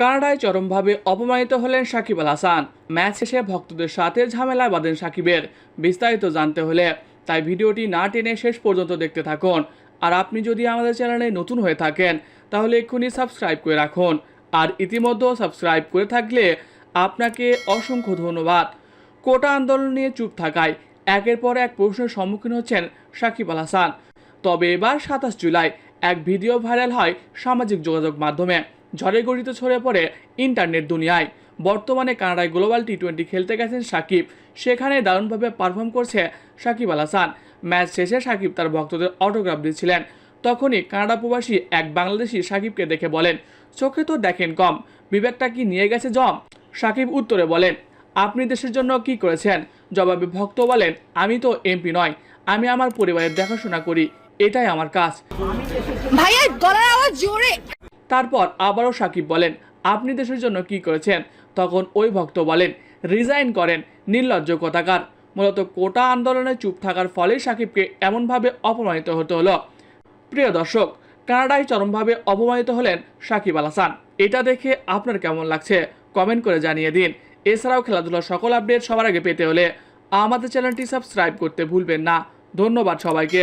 কানাডায় চরমভাবে অপমানিত হলেন সাকিব আল হাসান। ম্যাচ শেষে ভক্তদের সাথে ঝামেলায় বাঁধেন সাকিবের। বিস্তারিত জানতে হলে তাই ভিডিওটি না টেনে শেষ পর্যন্ত দেখতে থাকুন। আর আপনি যদি আমাদের চ্যানেলে নতুন হয়ে থাকেন, তাহলে এক্ষুনি সাবস্ক্রাইব করে রাখুন। আর ইতিমধ্যে সাবস্ক্রাইব করে থাকলে আপনাকে অসংখ্য ধন্যবাদ। কোটা আন্দোলন নিয়ে চুপ থাকায় একের পর এক প্রশ্নের সম্মুখীন হচ্ছেন সাকিব আল হাসান। তবে এবার সাতাশ জুলাই এক ভিডিও ভাইরাল হয় সামাজিক যোগাযোগ মাধ্যমে। ঝড়ে গড়িতে ছড়িয়ে পড়ে ইন্টারনেট দুনিয়ায়। বর্তমানে কানাডায় গ্লোবাল টি টোয়েন্টি খেলতে গেছেন সাকিব। সেখানে দারুণভাবে পারফর্ম করছে সাকিব আল হাসান। ম্যাচ শেষে সাকিব তার ভক্তদের অটোগ্রাফ দিচ্ছিলেন। তখনই কানাডা প্রবাসী এক বাংলাদেশি সাকিবকে দেখে বলেন, চোখে তো দেখেন কম, বিবেকটা কি নিয়ে গেছে জম? সাকিব উত্তরে বলেন, আপনি দেশের জন্য কি করেছেন? জবাবে ভক্ত বলেন, আমি তো এমপি নয়, আমি আমার পরিবারের দেখাশোনা করি, এটাই আমার কাজ। ভাইয়া, গলার আওয়াজ জোরে। তারপর আবারও সাকিব বলেন, আপনি দেশের জন্য কি করেছেন? তখন ওই ভক্ত বলেন, রিজাইন করেন নির্লজ্জ কথাকার। মূলত কোটা আন্দোলনে চুপ থাকার ফলে সাকিবকে এমনভাবে অপমানিত হতে হলো। প্রিয় দর্শক, কানাডায় চরমভাবে অপমানিত হলেন সাকিব আল হাসান। এটা দেখে আপনার কেমন লাগছে? কমেন্ট করে জানিয়ে দিন। এছাড়াও খেলাধুলার সকল আপডেট সবার আগে পেতে হলে আমাদের চ্যানেলটি সাবস্ক্রাইব করতে ভুলবেন না। ধন্যবাদ সবাইকে।